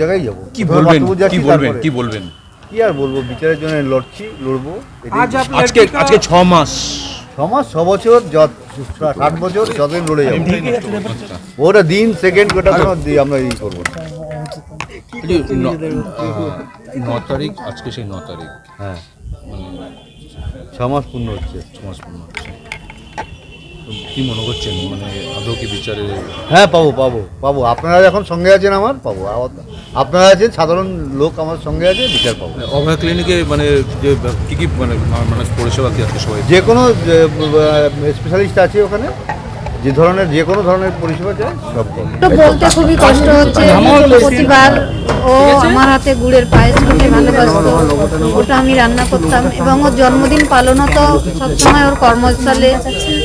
জায়গায় যাব। কি বলবেন? কি বলবেন? কি বলবেন? কি আর বলব? বিচারের জন্য লড়ছি লড়বো। আজকে আজকে ছ মাস। ছ মাস ছ বছর যত ষাট বছর যতদিন লড়ে যাব। আচ্ছা। ওটা দিন সেকেন্ড গোটা কোনো আমরা ই করব। ন তারিখ আজকে সেই ন তারিখ। হ্যাঁ। মানে ছ মাস পূর্ণ হচ্ছে। ছ মাস পূর্ণ হচ্ছে। কি মনে করছেন? মানে আদৌ কি বিচারে হ্যাঁ পাবো পাবো পাবো। আপনারা এখন সঙ্গে আছেন আমার পাবো। আপনারা আছেন সাধারণ লোক আমার সঙ্গে আছে বিচার পাবো। মানে অভয় ক্লিনিকে মানে যে কি কি মানে মানুষ পরিষেবা কি আছে সবাই? যে কোনো স্পেশালিস্ট আছে ওখানে। যে ধরনের যে কোনো ধরনের পরিষেবা চাই সব পাবো। বলতে খুবই কষ্ট হচ্ছে প্রতিবার ও আমার হাতে গুড়ের পায়েস খেতে ভালোবাসতো। ওটা আমি রান্না করতাম এবং ওর জন্মদিন পালন হতো সবসময় ওর কর্মস্থলে।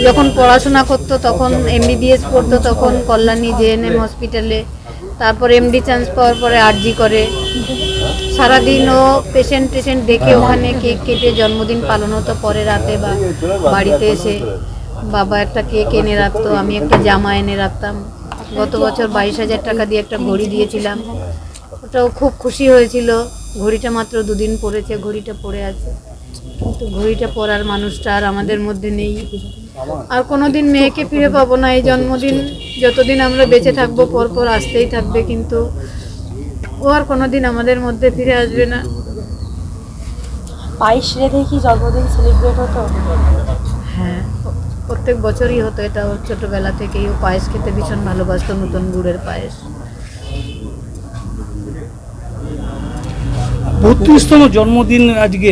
যখন পড়াশোনা করতো তখন এমবিবিএস পড়তো তখন কল্যাণী জেএনএম হসপিটালে তারপর এমডি চান্স পাওয়ার পরে আরজি করে। সারাদিন ও পেশেন্ট টেশেন্ট দেখে ওখানে কেক কেটে জন্মদিন পালন হতো পরে রাতে বা বাড়িতে এসে বাবা একটা কেক এনে রাখতো আমি একটা জামা এনে রাখতাম। গত বছর বাইশ হাজার টাকা দিয়ে একটা ঘড়ি দিয়েছিলাম। ওটাও খুব খুশি হয়েছিল। ঘড়িটা মাত্র দুদিন পরেছে ঘড়িটা পরে আছে। কিন্তু ঘড়িটা পরার মানুষটা আর আমাদের মধ্যে নেই। আর কোনোদিন মেয়েকে ফিরে পাবো না। এই জন্মদিন যতদিন আমরা বেঁচে থাকব পর পর আসতেই থাকবে। কিন্তু ও আর কোনোদিন আমাদের মধ্যে ফিরে আসবে না। বাইশ রেধে কি জন্মদিন সেলিব্রেট হতো। হ্যাঁ প্রত্যেক বছরই হতো এটা। ওর ছোটোবেলা থেকেই ও পায়েস খেতে ভীষণ ভালোবাসতো নতুন গুড়ের পায়েস। বত্রিশতম জন্মদিন আজকে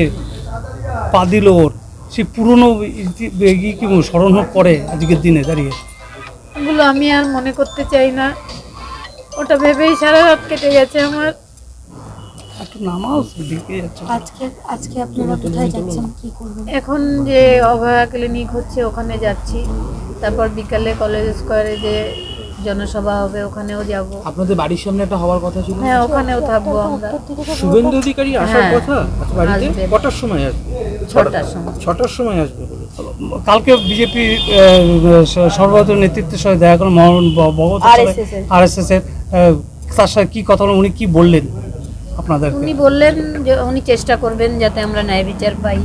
পা দিল ওর। সেই পুরনো কি স্মরণ করে আজকের দিনে দাঁড়িয়ে। এগুলো আমি আর মনে করতে চাই না। ওটা ভেবেই সারা রাত কেটে গেছে আমার। আজকে আজকে আপনারা কোথায় যাচ্ছেন কি করবেন? এখন যে অভয়া ক্লিনিক হচ্ছে ওখানে যাচ্ছি। তারপর বিকালে কলেজ স্কোয়ারে যে জনসভা হবে ওখানেও যাব। আপনাদের বাড়ির সামনে একটা হওয়ার কথা ছিল? হ্যাঁ ওখানেও থাকব আমরা। শুভেন্দু অধিকারী আসার হ্যাঁ, কথা? আজ বাড়িতে? কটার সময় আসবে? ছটার সময়। ছটার সময় আসবে কালকে বিজেপি সর্বভারতীয় নেতৃত্বের সাথে দেখা করেন Mohan Bhagwat R S S এর। তার সাথে কি কথা উনি কি বললেন আপনাদেরকে? উনি বললেন যে উনি চেষ্টা করবেন যাতে আমরা ন্যায় বিচার পাই।